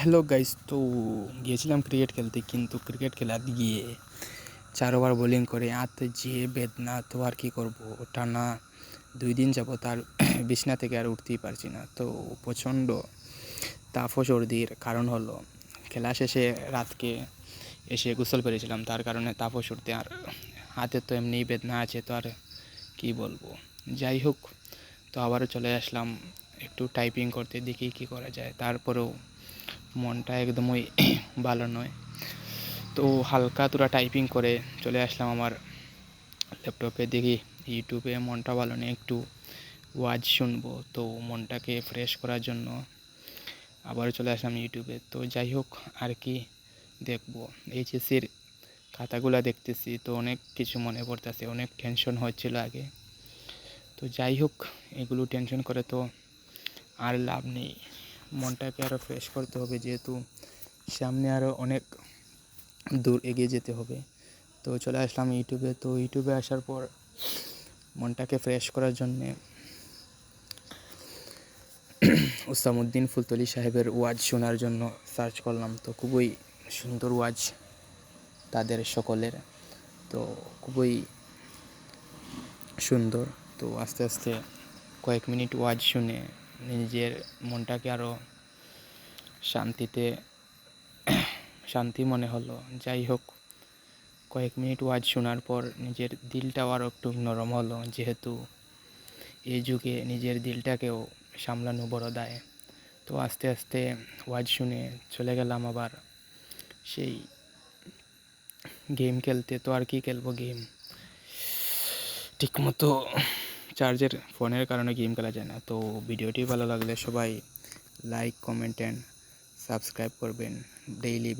Hello guys তো গিয়েছিলাম cricket খেলতে, কিন্তু ক্রিকেট খেলাতে গিয়ে চার ওভার বোলিং করে, হাতে যে বেদনা, তো আর কী করব? টানা দুই দিন যাব তার বিছনা থেকে আর উঠতেই পারছি না। তো প্রচণ্ড ও সর্দির কারণ হলো, খেলা শেষে রাতকে এসে গোসল পেরেছিলাম। তার কারণে তাপ সর্দি, আর হাতে তো এমনিই বেদনা আছে, তো আর কী বলব? যাই হোক, তো আবারও চলে আসলাম একটু টাইপিং করতে, দেখি কী করা যায়। তারপরেও মনটা একদমই ভালো নয়। তো হালকা তোরা টাইপিং করে চলে আসলাম আমার ল্যাপটপে দেখি ইউটিউবে মনটা ভালো নেই, একটু ওয়াজ শুনব। তো মনটাকে ফ্রেশ করার জন্য আবার চলে আসলাম ইউটিউবে তো যাই হোক, আর কি দেখব? এইচএসির খাতাগুলো দেখতেছি, তো অনেক কিছু মনে পড়তেছে, অনেক টেনশন হচ্ছিল আগে। তো যাই হোক, এগুলো টেনশন করে তো আর লাভ নেই। মনটাকে আরও ফ্রেশ করতে হবে, যেহেতু সামনে আরও অনেক দূর এগিয়ে যেতে হবে। তো চলে আসলাম ইউটিউবে। তো ইউটিউবে আসার পর মনটাকে ফ্রেশ করার জন্যে উসামুদ্দিন ফুলতলি সাহেবের ওয়াজ শোনার জন্য সার্চ করলাম। তো খুবই সুন্দর ওয়াজ তাদের সকলের। তো খুবই সুন্দর। তো আস্তে আস্তে কয়েক মিনিট ওয়াজ শুনে নিজের মনটাকে আরও শান্তিতে, শান্তি মনে হলো। যাই হোক, কয়েক মিনিট ওয়াজ শোনার পর নিজের দিলটাও আরও একটু নরম হলো, যেহেতু এই যুগে নিজের দিলটাকেও সামলানো বড় দায়। তো আস্তে আস্তে ওয়াজ শুনে চলে গেলাম আবার সেই গেম খেলতে। তো আর কি খেলব গেম? ঠিকমতো চার্জের ফোনের কারণে গেম খেলা যায় না। তো ভিডিওটি ভালো লাগলে সবাই লাইক কমেন্ট অ্যান্ড সাবস্ক্রাইব করবেন। ডেইলি